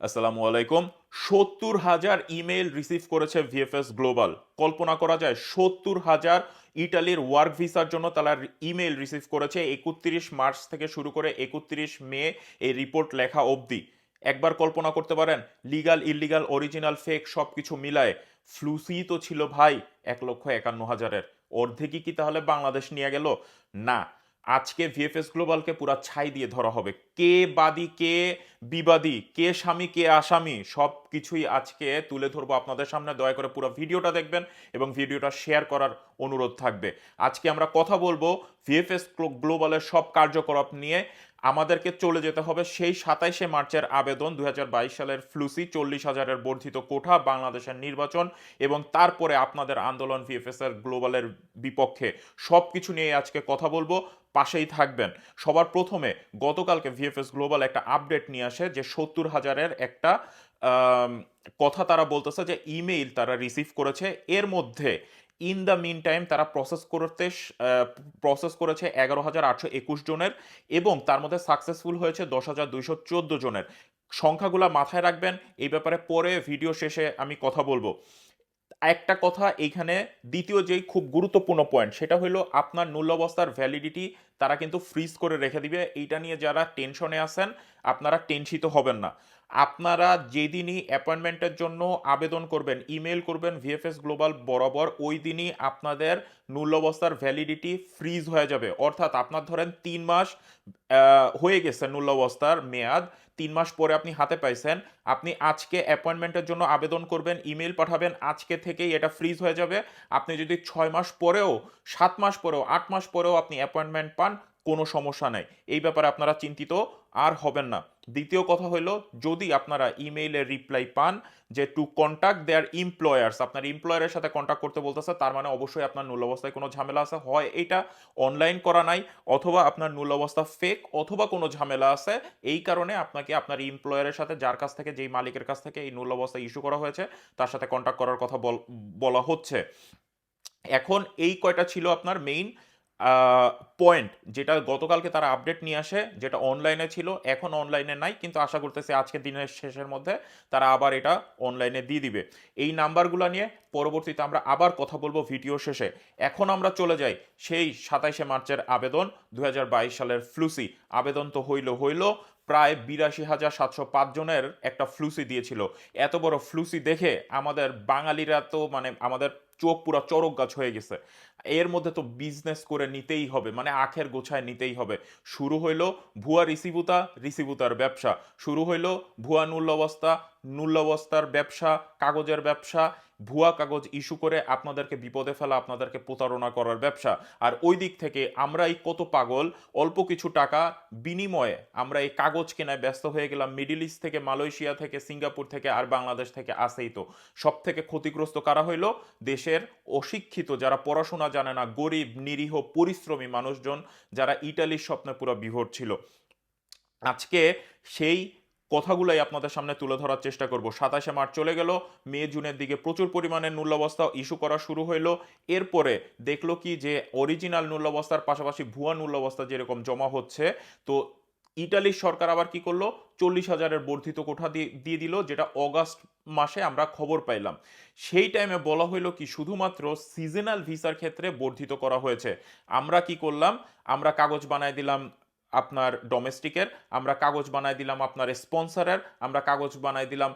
আসসালামু আলাইকুম। সত্তর হাজার ইমেল রিসিভ করেছে ভিএফএস গ্লোবাল। কল্পনা করা যায় সত্তর হাজার ইটালির ওয়ার্ক ভিসার জন্য তারা ইমেল রিসিভ করেছে একত্রিশ মার্চ থেকে শুরু করে একত্রিশ মে এই রিপোর্ট লেখা অবধি। একবার কল্পনা করতে পারেন, লিগাল ইলিগাল অরিজিনাল, ফেক সব কিছু মিলায়। ফ্লুসি তো ছিল ভাই, এক লক্ষ একান্ন হাজারের। অর্ধেকই কি তাহলে বাংলাদেশ নিয়ে গেল? না। আজকে ভিএফএস গ্লোবালকে পুরা ছাই দিয়ে ধরা হবে। কে বাদী, কে বিবাদী, কে স্বামী, কে আসামি সব কিছুই আজকে তুলে ধরবো আপনাদের সামনে। দয়া করে পুরো ভিডিওটা দেখবেন এবং ভিডিওটা শেয়ার করার অনুরোধ থাকবে। আজকে আমরা কথা বলব ভিএফএস গ্লোবালের সব কার্যকলাপ নিয়ে। আমাদেরকে চলে যেতে হবে সেই সাতাইশে মার্চের আবেদন দু হাজার বাইশ সালের ফ্লুসি চল্লিশ হাজারের বর্ধিত কোঠা বাংলাদেশের নির্বাচন এবং তারপরে আপনাদের আন্দোলন ভিএফএস এর গ্লোবালের বিপক্ষে। সব কিছু নিয়ে আজকে কথা বলব। পাশেই থাকবেন। সবার প্রথমে গতকালকে ভিএফএস গ্লোবাল একটা আপডেট নিয়ে আসে যে সত্তর হাজারের একটা কথা তারা বলতেছে যে ইমেইল তারা রিসিভ করেছে। এর মধ্যে ইন দ্য মিন টাইম তারা প্রসেস করতে প্রসেস করেছে এগারো হাজার আটশো একুশ জনের এবং তার মধ্যে সাকসেসফুল হয়েছে দশ হাজার দুইশো চোদ্দ জনের। সংখ্যাগুলো মাথায় রাখবেন। এই ব্যাপারে পরে ভিডিও শেষে আমি কথা বলব। একটা কথা এইখানে দ্বিতীয় যেই খুব গুরুত্বপূর্ণ পয়েন্ট সেটা হলো আপনার নূল্যাবস্থার ভ্যালিডিটি তারা কিন্তু ফ্রিজ করে রেখে দিবে। এইটা নিয়ে যারা টেনশনে আছেন, আপনারা টেনশিত হবেন না। আপনারা যেদিনই অ্যাপয়েন্টমেন্টের জন্য আবেদন করবেন ইমেল করবেন ভিএফএস গ্লোবাল বরাবর, ওই দিনই আপনাদের নূল্যাবস্থার ভ্যালিডিটি ফ্রিজ হয়ে যাবে। অর্থাৎ আপনার ধরেন তিন মাস হয়ে গেছে নূল্যাবস্থার মেয়াদ। তিন মাস পরে আপনি হাতে পাইছেন, আপনি আজকে অ্যাপয়েন্টমেন্টের জন্য আবেদন করবেন ইমেল পাঠাবেন, আজকে থেকেই এটা ফ্রিজ হয়ে যাবে। আপনি যদি ছয় মাস পরেও, সাত মাস পরেও, আট মাস পরেও আপনি অ্যাপয়েন্টমেন্ট পান, কোনো সমস্যা নেই। এই ব্যাপারে আপনারা চিন্তিত আর হবেন না। দ্বিতীয় কথা হলো, যদি আপনারা ইমেইলের রিপ্লাই পান যে টু কন্ট্যাক্ট দেয়ার এমপ্লয়ার্স আপনার এমপ্লয়ারের সাথে কন্ট্যাক্ট করতে বলতেছে, তার মানে অবশ্যই আপনার নূল অবস্থায় কোনো ঝামেলা আছে। হয় এটা অনলাইন করা নাই, অথবা আপনার নূল অবস্থা ফেক অথবা কোনো ঝামেলা আছে, এই কারণে আপনাকে আপনার এমপ্লয়ারের সাথে, যার কাছ থেকে, যেই মালিকের কাছ থেকে এই নূল অবস্থা ইস্যু করা হয়েছে, তার সাথে কন্ট্যাক্ট করার কথা বল- বলা হচ্ছে। এখন এই কয়টা ছিল আপনার মেইন পয়েন্ট যেটা গতকালকে তারা আপডেট নিয়ে আসে, যেটা অনলাইনে ছিল, এখন অনলাইনে নাই, কিন্তু আশা করতেছি আজকের দিনের শেষের মধ্যে তারা আবার এটা অনলাইনে দিয়ে দিবে। এই নাম্বারগুলো নিয়ে পরবর্তীতে আমরা আবার কথা বলব ভিডিও শেষে। এখন আমরা চলে যাই সেই সাতাইশে মার্চের আবেদন দু হাজার বাইশ সালের ফ্লুসি আবেদন তো হইল হইল, প্রায় বিরাশি হাজার সাতশো জনের একটা ফ্লুসি দিয়েছিল। এত বড় ফ্লুসি দেখে আমাদের বাঙালিরা তো মানে আমাদের চোখ পুরো চরক গাছ হয়ে গেছে। এর মধ্যে তো বিজনেস করে নিতেই হবে মানে আখের গোছায় নিতেই হবে। শুরু হইল ভুয়া রিসিবুতা, রিসিবুতার ব্যবসা। শুরু হইল ভুয়া নূল্যবস্তা নূল্যবস্তার ব্যবসা, কাগজের ব্যবসা। ভুয়া কাগজ ইস্যু করে আপনাদেরকে বিপদে ফেলা, আপনাদেরকে প্রতারণা করার ব্যবসা। আর ওই দিক থেকে আমরা এই কত পাগল, অল্প কিছু টাকা বিনিময়ে আমরা এই কাগজ কেনায় ব্যস্ত হয়ে গেলাম। মিডিল ইস্ট থেকে মালয়েশিয়া থেকে সিঙ্গাপুর থেকে আর বাংলাদেশ থেকে আসেই তো। সব থেকে ক্ষতিগ্রস্ত কারা হইল? দেশের অশিক্ষিত, যারা পড়াশোনা জানে না, গরিব, নিরীহ, পরিশ্রমী মানুষজন যারা ইটালির স্বপ্নে পুরো বিভোর ছিল। আজকে সেই কথাগুলাই আপনাদের সামনে তুলে ধরার চেষ্টা করব। সাতাশে মার্চ চলে গেল, মে, জুনের দিকে প্রচুর পরিমাণে নূল্যবস্থা ইস্যু করা শুরু হইল। এরপরে দেখল কি যে, অরিজিনাল নূল্যবস্থার পাশাপাশি ভুয়া নূল্যবস্থা যেরকম জমা হচ্ছে, তো ইটালির সরকার আবার কি করল? চল্লিশ হাজারের বর্ধিত কোঠা দিয়ে দিয়ে দিল, যেটা অগাস্ট মাসে আমরা খবর পাইলাম। সেই টাইমে বলা হইল কি, শুধুমাত্র সিজনাল ভিসার ক্ষেত্রে বর্ধিত করা হয়েছে। আমরা কি করলাম? আমরা কাগজ বানায় দিলাম আপনার ডোমেস্টিকের আমরা কাগজ বানায় দিলাম আপনার স্পন্সরের আমরা কাগজ বানায় দিলাম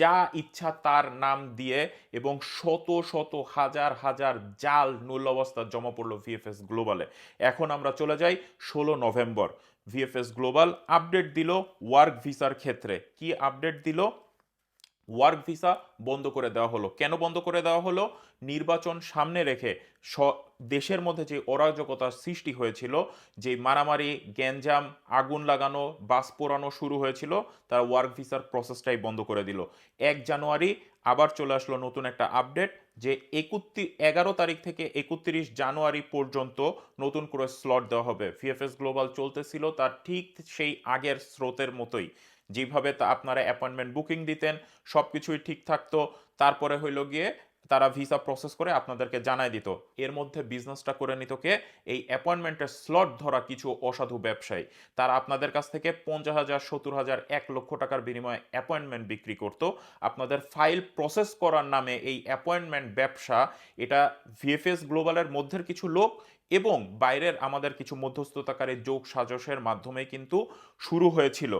যা ইচ্ছা তার নাম দিয়ে এবং শত শত, হাজার হাজার জাল নূল্য অবস্থা জমা পড়ল ভিএফএস গ্লোবালে এখন আমরা চলে যাই ষোলো নভেম্বর। ভিএফএস গ্লোবাল আপডেট দিল ওয়ার্ক ভিসার ক্ষেত্রে। কি আপডেট দিল? ওয়ার্ক ভিসা বন্ধ করে দেওয়া হলো। কেন বন্ধ করে দেওয়া হলো? নির্বাচন সামনে রেখে স- দেশের মধ্যে যে অরাজকতার সৃষ্টি হয়েছিল, যে মারামারি, গ্যাঞ্জাম, আগুন লাগানো, বাস পোড়ানো শুরু হয়েছিল, তার ওয়ার্ক ভিসার প্রসেসটাই বন্ধ করে দিল। এক জানুয়ারি আবার চলে আসলো নতুন একটা আপডেট যে একত্রিশ এগারো তারিখ থেকে একত্রিশ জানুয়ারি পর্যন্ত নতুন করে স্লট দেওয়া হবে। ফিএফএস গ্লোবাল চলতেছিল তার ঠিক সেই আগের স্রোতের মতোই। যেভাবে তা আপনারা অ্যাপয়েন্টমেন্ট বুকিং দিতেন সব কিছুই ঠিক থাকতো। তারপরে হইল গিয়ে তারা ভিসা প্রসেস করে আপনাদেরকে জানায় দিত। এর মধ্যে বিজনেসটা করে নিত কে? এই অ্যাপয়েন্টমেন্টের স্লট ধরা কিছু অসাধু ব্যবসায়ী। তারা আপনাদের কাছ থেকে পঞ্চাশ হাজার, সত্তর হাজার, এক লক্ষ টাকার বিনিময়ে অ্যাপয়েন্টমেন্ট বিক্রি করত। আপনাদের ফাইল প্রসেস করার নামে এই অ্যাপয়েন্টমেন্ট ব্যবসা, এটা ভিএফএস গ্লোবালের মধ্যের কিছু লোক এবং বাইরের আমাদের কিছু মধ্যস্থতাকারী যোগ সাজসের মাধ্যমে কিন্তু শুরু হয়েছিল।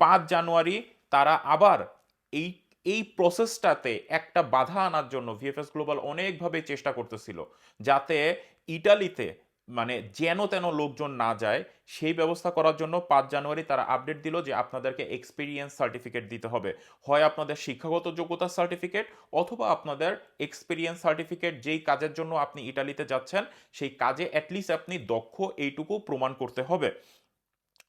পাঁচ জানুয়ারি তারা আবার এই এই প্রসেসটাতে একটা বাধা আনার জন্য ভিএফএস গ্লোবাল অনেকভাবে চেষ্টা করতেছিল, যাতে ইটালিতে মানে যেন তেন লোকজন না যায়, সেই ব্যবস্থা করার জন্য পাঁচ জানুয়ারি তারা আপডেট দিল যে আপনাদেরকে এক্সপিরিয়েন্স সার্টিফিকেট দিতে হবে। হয় আপনাদের শিক্ষাগত যোগ্যতার সার্টিফিকেট অথবা আপনাদের এক্সপিরিয়েন্স সার্টিফিকেট যেই কাজের জন্য আপনি ইটালিতে যাচ্ছেন, সেই কাজে অ্যাটলিস্ট আপনি দক্ষ এইটুকু প্রমাণ করতে হবে।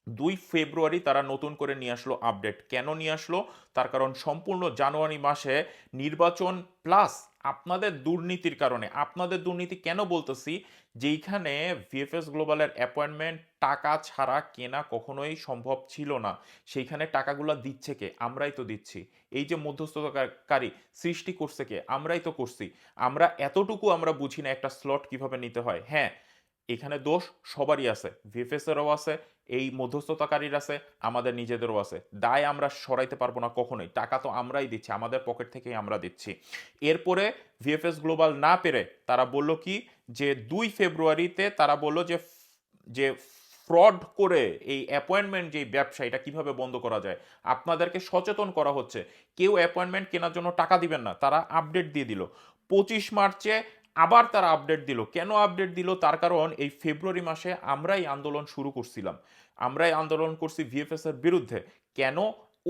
দুই ফেব্রুয়ারি তারা নতুন করে নিয়ে আসলো আপডেট কেন নিয়ে আসলো? তার কারণ সম্পূর্ণ জানুয়ারি মাসে নির্বাচন প্লাস আপনাদের দুর্নীতির কারণে। আপনাদের দুর্নীতি কেন বলতেছি? যেইখানে ভিএফএস গ্লোবালের অ্যাপয়েন্টমেন্ট টাকা ছাড়া কেনা কখনোই সম্ভব ছিল না। সেইখানে টাকাগুলো দিচ্ছে কে? আমরাই তো দিচ্ছি। এই যে মধ্যস্থতাকারী সৃষ্টি করছে কে? আমরাই তো করছি। আমরা এতটুকু আমরা বুঝি না একটা স্লট কীভাবে নিতে হয়। হ্যাঁ এখানে দোষ সবারই আছে। ভিএফএস এরও আছে এই মধ্যস্থতাকারীর আছে, আমাদের নিজেদেরও আছে। দায় আমরা সরাইতে পারব না কখনোই। টাকা তো আমরাই দিচ্ছি, আমাদের পকেট থেকেই আমরা দিচ্ছি। এরপরে ভিএফএস গ্লোবাল না পেরে তারা বলল কি, যে দুই ফেব্রুয়ারিতে তারা বলল যে যে ফ্রড করে এই অ্যাপয়েন্টমেন্ট যে ব্যবসা, এটা কীভাবে বন্ধ করা যায়? আপনাদেরকে সচেতন করা হচ্ছে। কেউ অ্যাপয়েন্টমেন্ট কেনার জন্য টাকা দিবেন না, তারা আপডেট দিয়ে দিল। পঁচিশ মার্চে আবার তারা আপডেট দিল। কেন আপডেট দিল? তার কারণ এই ফেব্রুয়ারি মাসে আমরাই আন্দোলন শুরু করছিলাম। আমরাই আন্দোলন করছি ভিএফএস এর বিরুদ্ধে। কেন?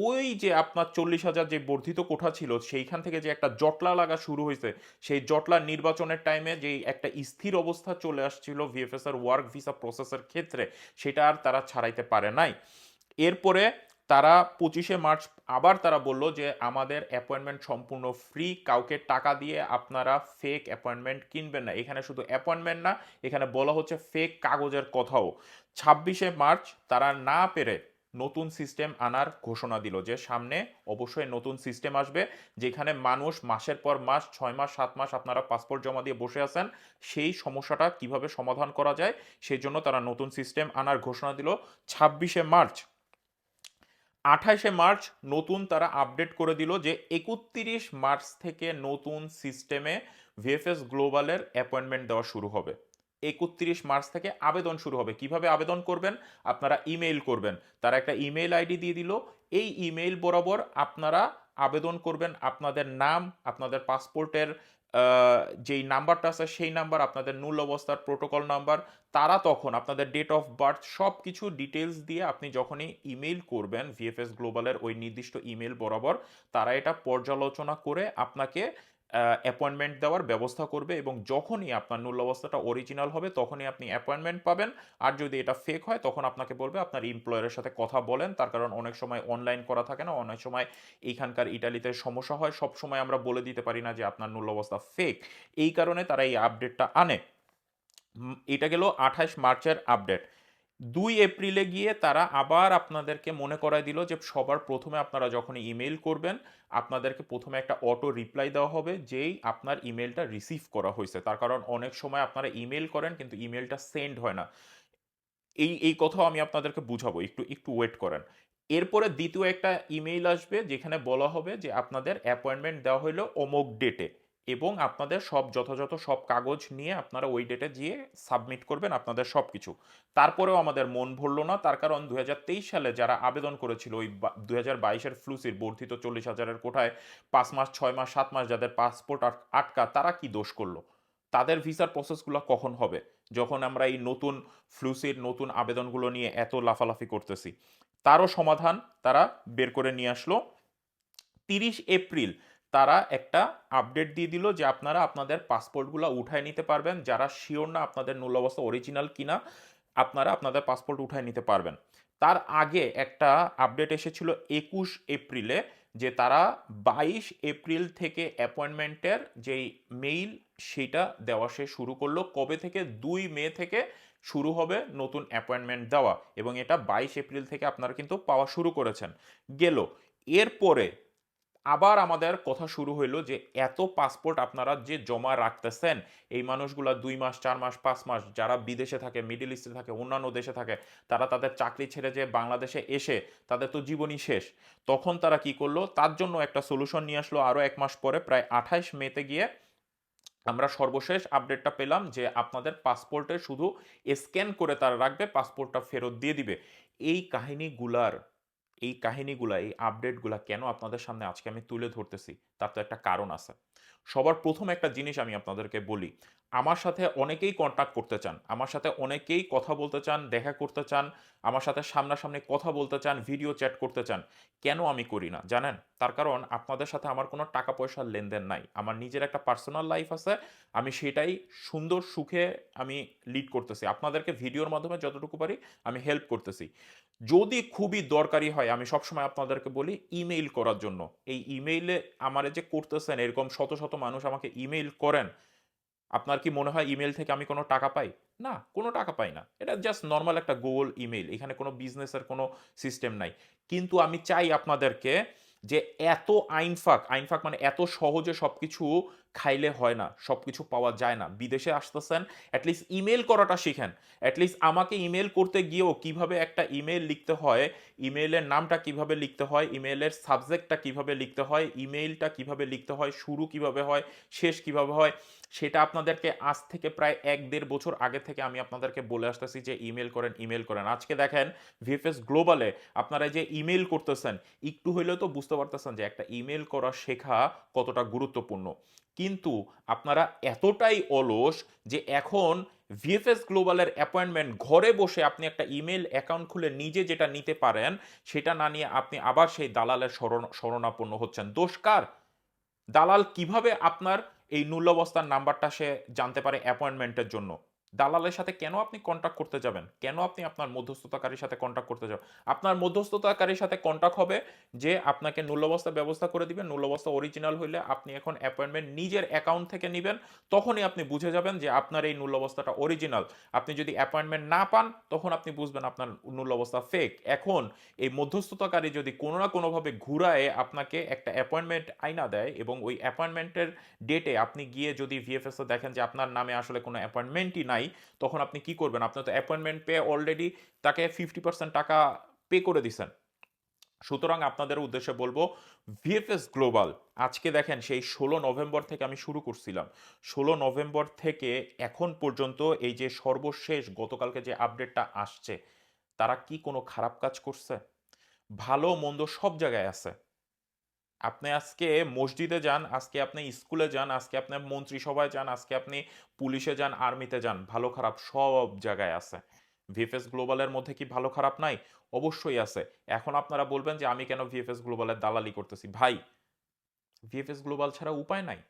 ওই যে আপনার চল্লিশ হাজার যে বর্ধিত কোঠা ছিল, সেইখান থেকে যে একটা জটলা লাগা শুরু হয়েছে, সেই জটলা নির্বাচনের টাইমে যে একটা স্থির অবস্থা চলে আসছিল ভিএফএস এর ওয়ার্ক ভিসা প্রসেসের ক্ষেত্রে, সেটা আর তারা ছাড়াইতে পারে নাই। এরপরে তারা পঁচিশে মার্চ আবার তারা বলল যে আমাদের অ্যাপয়েন্টমেন্ট সম্পূর্ণ ফ্রি কাউকে টাকা দিয়ে আপনারা ফেক অ্যাপয়েন্টমেন্ট কিনবেন না। এখানে শুধু অ্যাপয়েন্টমেন্ট না, এখানে বলা হচ্ছে ফেক কাগজের কথাও। ছাব্বিশে মার্চ তারা না পেরে নতুন সিস্টেম আনার ঘোষণা দিল যে সামনে অবশ্যই নতুন সিস্টেম আসবে, যেখানে মানুষ মাসের পর মাস, ছয় মাস, সাত মাস আপনারা পাসপোর্ট জমা দিয়ে বসে আছেন, সেই সমস্যাটা কীভাবে সমাধান করা যায় সেই জন্য তারা নতুন সিস্টেম আনার ঘোষণা দিল। ছাব্বিশে মার্চ আঠাশে মার্চ নতুন তারা আপডেট করে দিল যে একত্রিশ মার্চ থেকে নতুন সিস্টেমে ভিএফএস গ্লোবালের অ্যাপয়েন্টমেন্ট দেওয়া শুরু হবে। একত্রিশ মার্চ থেকে আবেদন শুরু হবে। কীভাবে আবেদন করবেন? আপনারা ইমেইল করবেন। তারা একটা ইমেইল আইডি দিয়ে দিল। এই ইমেইল বরাবর আপনারা আবেদন করবেন। আপনাদের নাম, আপনাদের পাসপোর্টের যেই নাম্বারটা আছে সেই নাম্বার, আপনাদের নূল অবস্থার প্রোটোকল নাম্বার, তারা তখন আপনাদের ডেট অফ বার্থ সব কিছু ডিটেলস দিয়ে আপনি যখনই ইমেল করবেন ভিএফএস গ্লোবালের ওই নির্দিষ্ট ইমেল বরাবর, তারা এটা পর্যালোচনা করে আপনাকে অ্যাপয়েন্টমেন্ট দেওয়ার ব্যবস্থা করবে এবং যখনই আপনার নূল অবস্থাটা অরিজিনাল হবে, তখনই আপনি অ্যাপয়েন্টমেন্ট পাবেন। আর যদি এটা ফেক হয়, তখন আপনাকে বলবে আপনার এমপ্লয়ারের সাথে কথা বলেন। তার কারণ অনেক সময় অনলাইন করা থাকে না, অনেক সময় এইখানকার ইটালিতে সমস্যা হয়। সব সময় আমরা বলে দিতে পারি না যে আপনার নূল অবস্থা ফেক এই কারণে তারা এই আপডেটটা আনে। এটা গেল আঠাশ মার্চের আপডেট দুই এপ্রিলে গিয়ে তারা আবার আপনাদেরকে মনে করাই দিল যে সবার প্রথমে আপনারা যখন ইমেল করবেন, আপনাদেরকে প্রথমে একটা অটো রিপ্লাই দেওয়া হবে, যেই আপনার ইমেলটা রিসিভ করা হয়েছে। তার কারণ অনেক সময় আপনারা ইমেল করেন কিন্তু ইমেলটা সেন্ড হয় না। এই এই কথাও আমি আপনাদেরকে বুঝাবো, একটু একটু ওয়েট করেন। এরপরে দ্বিতীয় একটা ইমেইল আসবে, যেখানে বলা হবে যে আপনাদের অ্যাপয়েন্টমেন্ট দেওয়া হলো অমুক ডেটে। এবং আপনাদের সব যথাযথ সব কাগজ নিয়ে আপনারা ওই ডেটে গিয়ে সাবমিট করবেন আপনাদের সব কিছু তারপরেও আমাদের মন ভরল না, তার কারণ দু হাজার তেইশ সালে যারা আবেদন করেছিল ওই দু হাজার বাইশের ফ্লুসির বর্ধিত চল্লিশ হাজারের কোঠায়, পাঁচ মাস, ছয় মাস, সাত মাস যাদের পাসপোর্ট আটকা, তারা কি দোষ করল? তাদের ভিসার প্রসেসগুলো কখন হবে? যখন আমরা এই নতুন ফ্লুসির নতুন আবেদনগুলো নিয়ে এত লাফালাফি করতেছি। তারও সমাধান তারা বের করে নিয়ে আসলো। তিরিশ এপ্রিল তারা একটা আপডেট দিয়ে দিল যে আপনারা আপনাদের পাসপোর্টগুলো উঠায় নিতে পারবেন। যারা শিওর না আপনাদের মূল অবস্থা অরিজিনাল কিনা, আপনারা আপনাদের পাসপোর্ট উঠায় নিতে পারবেন। তার আগে একটা আপডেট এসেছিল একুশ এপ্রিলে যে তারা বাইশ এপ্রিল থেকে অ্যাপয়েন্টমেন্টের যেই মেইল সেটা দেওয়া সে শুরু করল। কবে থেকে? দুই মে থেকে শুরু হবে নতুন অ্যাপয়েন্টমেন্ট দেওয়া এবং এটা বাইশ এপ্রিল থেকে আপনারা কিন্তু পাওয়া শুরু করেছেন। গেল। এরপরে আবার আমাদের কথা শুরু হইল যে এত পাসপোর্ট আপনারা যে জমা রাখতেছেন, এই মানুষগুলা দুই মাস, চার মাস, পাঁচ মাস যারা বিদেশে থাকে মিডল ইস্টে থাকে, অন্যান্য দেশে থাকে, তারা তাদের চাকরি ছেড়ে যে বাংলাদেশে এসে তাদের তো জীবনই শেষ। তখন তারা কি করল? তার জন্য একটা সলিউশন নিয়ে আসলো আরও এক মাস পরে, প্রায় আঠাইশ মেতে গিয়ে আমরা সর্বশেষ আপডেটটা পেলাম যে আপনাদের পাসপোর্টে শুধু স্ক্যান করে তারা রাখবে পাসপোর্টটা ফেরত দিয়ে দিবে। এই কাহিনীগুলার এই কাহিনীগুলা, এই আপডেটগুলা কেন আপনাদের সামনে আজকে আমি তুলে ধরতেছি, তার তো একটা কারণ আছে। সবার প্রথম একটা জিনিস আমি আপনাদেরকে বলি, আমার সাথে অনেকেই কন্ট্যাক্ট করতে চান, আমার সাথে অনেকেই কথা বলতে চান, দেখা করতে চান, আমার সাথে সামনাসামনি কথা বলতে চান ভিডিও চ্যাট করতে চান, কেন আমি করি না, জানেন? তার কারণ আপনাদের সাথে আমার কোনো টাকা পয়সার লেনদেন নাই, আমার নিজের একটা পার্সোনাল লাইফ আছে, আমি সেটাই সুন্দর সুখে আমি লিড করতেছি, আপনাদেরকে ভিডিওর মাধ্যমে যতটুকু পারি আমি হেল্প করতেছি। যদি খুবই দরকারি হয়, আমি সবসময় আপনাদেরকে বলি ইমেইল করার জন্য। এই ইমেইলে আমারে যে করতেছেন, এরকম শত শত মানুষ আমাকে ইমেইল করেন, আপনার কি মনে হয় ইমেল থেকে আমি কোনো টাকা পাই? না, কোনো টাকা পাই না। এটা জাস্ট নর্মাল একটা গুগল ইমেল এখানে কোনো বিজনেসের কোনো সিস্টেম নাই। কিন্তু আমি চাই আপনাদেরকে যে এত আইনফাক আইনফাক মানে এত সহজে সব কিছু খাইলে হয় না সব কিছু পাওয়া যায় না। বিদেশে আসতেছেন অ্যাটলিস্ট ইমেল করাটা শিখেন। অ্যাটলিস্ট আমাকে ইমেল করতে গিয়েও কীভাবে একটা ইমেল লিখতে হয় ইমেলের নামটা কীভাবে লিখতে হয় ইমেলের সাবজেক্টটা কীভাবে লিখতে হয় ইমেলটা কীভাবে লিখতে হয়, শুরু কীভাবে হয়, শেষ কীভাবে হয়, সেটা আপনাদেরকে আজ থেকে প্রায় এক দেড় বছর আগে থেকে আমি আপনাদেরকে বলে আসতেছি যে ইমেল করেন ইমেল করেন। আজকে দেখেন ভিএফএস গ্লোবালে আপনারা যে ইমেল করতেছেন, একটু হইলেও তো বুঝতে পারতেছেন যে একটা ইমেল করা শেখা কতটা গুরুত্বপূর্ণ। কিন্তু আপনারা এতটাই অলস যে এখন ভিএফএস গ্লোবালের অ্যাপয়েন্টমেন্ট ঘরে বসে আপনি একটা ইমেল অ্যাকাউন্ট খুলে নিজে যেটা নিতে পারেন, সেটা না নিয়ে আপনি আবার সেই দালালের শরণ শরণাপন্ন হচ্ছেন। দোষকার দালাল কীভাবে আপনার এই নূল্যবস্থার নাম্বারটা সে জানতে পারে অ্যাপয়েন্টমেন্টের জন্য? দালালের সাথে কেন আপনি কন্ট্যাক্ট করতে যাবেন? কেন আপনি আপনার মধ্যস্থতাকারীর সাথে কন্ট্যাক্ট করতে যাবেন? আপনার মধ্যস্থতাকারীর সাথে কন্ট্যাক্ট হবে যে আপনাকে মূল্যবস্তা ব্যবস্থা করে দিবেন মূল্যবস্তা অরিজিনাল হইলে আপনি এখন অ্যাপয়েন্টমেন্ট নিজের অ্যাকাউন্ট থেকে নেবেন, তখনই আপনি বুঝে যাবেন যে আপনার এই মূল্যবস্থাটা অরিজিনাল আপনি যদি অ্যাপয়েন্টমেন্ট না পান, তখন আপনি বুঝবেন আপনার মূল্যবস্তা ফেক এখন এই মধ্যস্থতাকারী যদি কোনো না কোনোভাবে ঘুরায় আপনাকে একটা অ্যাপয়েন্টমেন্ট আইনা দেয় এবং ওই অ্যাপয়েন্টমেন্টের ডেটে আপনি গিয়ে যদি ভিএফএস দেখেন যে আপনার নামে আসলে কোনো অ্যাপয়েন্টমেন্টই নাই তখন আপনি কি করবেন? আপনার তো অ্যাপয়েন্টমেন্ট পেয়ে অলরেডি তাকে ফিফটি পার্সেন্ট টাকা পে করে দিছেন। সুতরাং আপনাদের উদ্দেশ্যে বলব ভিএফএস গ্লোবাল আজকে দেখেন সেই ষোলো নভেম্বর থেকে আমি শুরু করছিলাম। ষোলো নভেম্বর থেকে এখন পর্যন্ত এই যে সর্বশেষ গতকালকে যে আপডেটটা আসছে, তারা কি কোনো খারাপ কাজ করছে? ভালো, মন্দ সব জায়গায় আছে। আপনি আজকে মসজিদে যান, আজকে আপনি স্কুলে যান, আজকে আপনি মন্ত্রিসভায় যান, আজকে আপনি পুলিশে যান, আর্মিতে যান, ভালো খারাপ সব জায়গায় আছে। ভিএফএস গ্লোবালের মধ্যে কি ভালো খারাপ নাই? অবশ্যই আছে। এখন আপনারা বলবেন যে আমি কেন ভিএফএস গ্লোবালের দালালি করতেছি? ভাই, ভিএফএস গ্লোবাল ছাড়া উপায় নাই।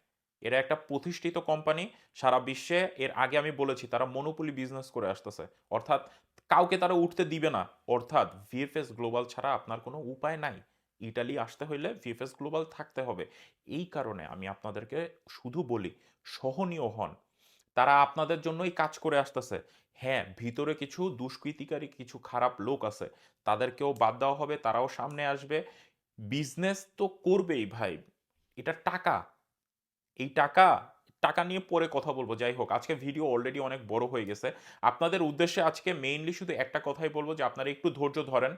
এরা একটা প্রতিষ্ঠিত কোম্পানি, সারা বিশ্বে এর আগে আমি বলেছি, তারা মনোপলি বিজনেস করে আসতেছে। অর্থাৎ কাউকে তারা উঠতে দিবে না। অর্থাৎ ভিএফএস গ্লোবাল ছাড়া আপনার কোনো উপায় নাই। ইটালি আসতে হইলে ভিএফএস গ্লোবাল থাকতে হবে। এই কারণে আমি আপনাদেরকে শুধু বলি, সহনীয় হন। তারা আপনাদের জন্যই কাজ করে আসতেছে। হ্যাঁ ভিতরে কিছু দুষ্কৃতিকারী, কিছু খারাপ লোক আছে। তাদেরকেও বাদ দেওয়া হবে, তারাও সামনে আসবে। বিজনেস তো করবেই ভাই। এটা টাকা। এই টাকা টাকা নিয়ে পরে কথা বলব। যাই হোক, আজকে ভিডিও অলরেডি অনেক বড় হয়ে গেছে। আপনাদের উদ্দেশ্যে আজকে মেইনলি শুধু একটা কথাই বলব যে, আপনারা একটু ধৈর্য ধরেন।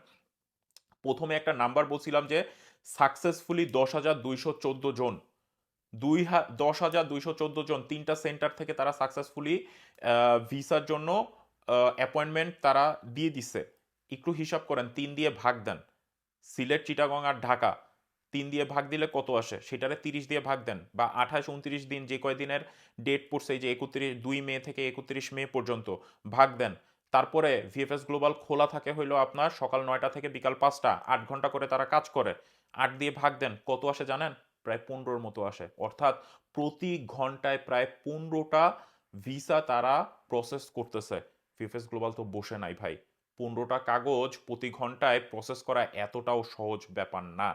প্রথমে একটা নাম্বার বলছিলাম যে সাকসেসফুলি দশ হাজার দুইশো চোদ্দ জন। দুই দশ হাজার দুইশো চোদ্দ জন, তিনটা সেন্টার থেকে তারা সাকসেসফুলি ভিসার জন্য অ্যাপয়েন্টমেন্ট তারা দিয়ে দিছে। একটু হিসাব করেন, তিন দিয়ে ভাগ দেন। সিলেট, চিটাগং আর ঢাকা। তিন দিয়ে ভাগ দিলে কত আসে? সেটারে তিরিশ দিয়ে ভাগ দেন বা আঠাশ, উনত্রিশ দিন যে কয়দিনের ডেট পড়ছে যে একত্রিশ, দুই মে থেকে একত্রিশ মে পর্যন্ত ভাগ দেন। তারপরে ভিএফএস গ্লোবাল খোলা থাকে হইল আপনার সকাল নয়টা থেকে বিকাল পাঁচটা, আট ঘণ্টা করে তারা কাজ করে। আট দিয়ে ভাগ দেন, কত আসে জানেন? প্রায় পনেরোর মতো আসে। অর্থাৎ প্রতি ঘন্টায় প্রায় পনেরোটা ভিসা তারা প্রসেস করতেছে। ভিএফএস গ্লোবাল তো বসে নাই ভাই। পনেরোটা কাগজ প্রতি ঘন্টায় প্রসেস করা এতটাও সহজ ব্যাপার না।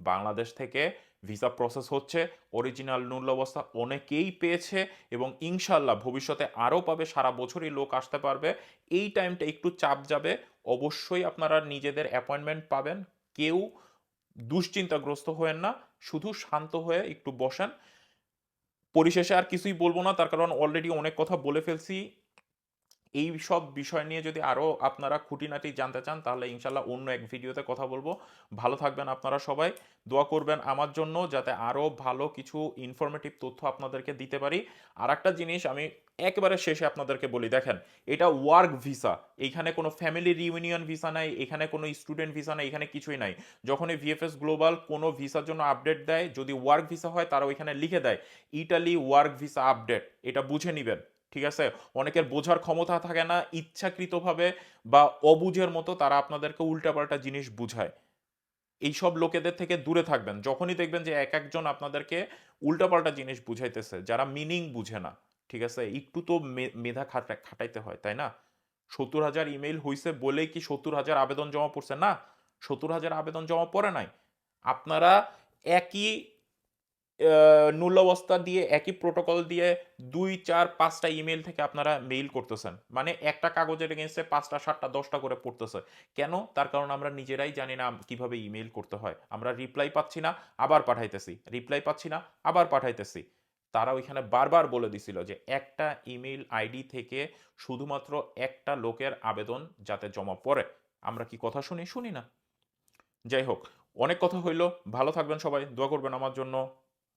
বাংলাদেশ থেকে ভিসা প্রসেস হচ্ছে, অরিজিনাল নূল মূল্যাবস্থা অনেকেই পেয়েছে এবং ইনশাল্লাহ ভবিষ্যতে আরও পাবে, সারা বছরই লোক আসতে পারবে। এই টাইমটা একটু চাপ যাবে, অবশ্যই আপনারা নিজেদের অ্যাপয়েন্টমেন্ট পাবেন। কেউ দুশ্চিন্তাগ্রস্ত হয়েন না, শুধু শান্ত হয়ে একটু বসেন। পরিশেষে আর কিছুই বলব না, তার কারণ অলরেডি অনেক কথা বলে ফেলছি। এই সব বিষয় নিয়ে যদি আরও আপনারা খুঁটিনাটি জানতে চান, তাহলে ইনশাল্লাহ অন্য এক ভিডিওতে কথা বলব। ভালো থাকবেন আপনারা সবাই। দোয়া করবেন আমার জন্য যাতে আরও ভালো কিছু ইনফরমেটিভ তথ্য আপনাদেরকে দিতে পারি। আর একটা জিনিস আমি একেবারে শেষে আপনাদেরকে বলি, দেখেন, এটা ওয়ার্ক ভিসা এখানে কোনো ফ্যামিলি রিউনিয়ন ভিসা নাই, এখানে কোনো স্টুডেন্ট ভিসা নাই, এখানে কিছুই নাই। যখনই ভিএফএস গ্লোবাল কোনো ভিসার জন্য আপডেট দেয়, যদি ওয়ার্ক ভিসা হয়, তারা ওইখানে লিখে দেয় ইটালি ওয়ার্ক ভিসা আপডেট এটা বুঝে নেবেন। ঠিক আছে? অনেকের বোঝার ক্ষমতা থাকে না, ইচ্ছাকৃতভাবে বা অবুঝের মতো তারা আপনাদেরকে উল্টাপাল্টা জিনিস বুঝায়। এইসব লোকেদের থেকে দূরে থাকবেন। যখনই দেখবেন যে এক একজন আপনাদেরকে উল্টাপাল্টা জিনিস বুঝাইতেছে, যারা মিনিং বুঝে না, ঠিক আছে? একটু তো মেধা খাটা, খাটাইতে হয়, তাই না? সত্তর হাজার ইমেইল হইছে বলেই কি সত্তর হাজার আবেদন জমা পড়ছে? না, সত্তর হাজার আবেদন জমা পড়ে নাই। আপনারা একই নূল্যাবস্থা দিয়ে, একই প্রোটোকল দিয়ে দুই, চার, পাঁচটা ইমেল থেকে আপনারা মেইল করতেছেন। মানে একটা কাগজের এগেনস্টে পাঁচটা, সাতটা, দশটা করে পড়তেছে। কেন? তার কারণ আমরা নিজেরাই জানি না কীভাবে ইমেল করতে হয়। আমরা রিপ্লাই পাচ্ছি না, আবার পাঠাইতেছি। রিপ্লাই পাচ্ছি না, আবার পাঠাইতেছি। তারা ওইখানে বারবার বলে দিছিল যে একটা ইমেল আইডি থেকে শুধুমাত্র একটা লোকের আবেদন যাতে জমা পড়ে। আমরা কি কথা শুনি? শুনি না। যাই হোক, অনেক কথা হইল। ভালো থাকবেন সবাই। দোয়া করবেন আমার জন্য।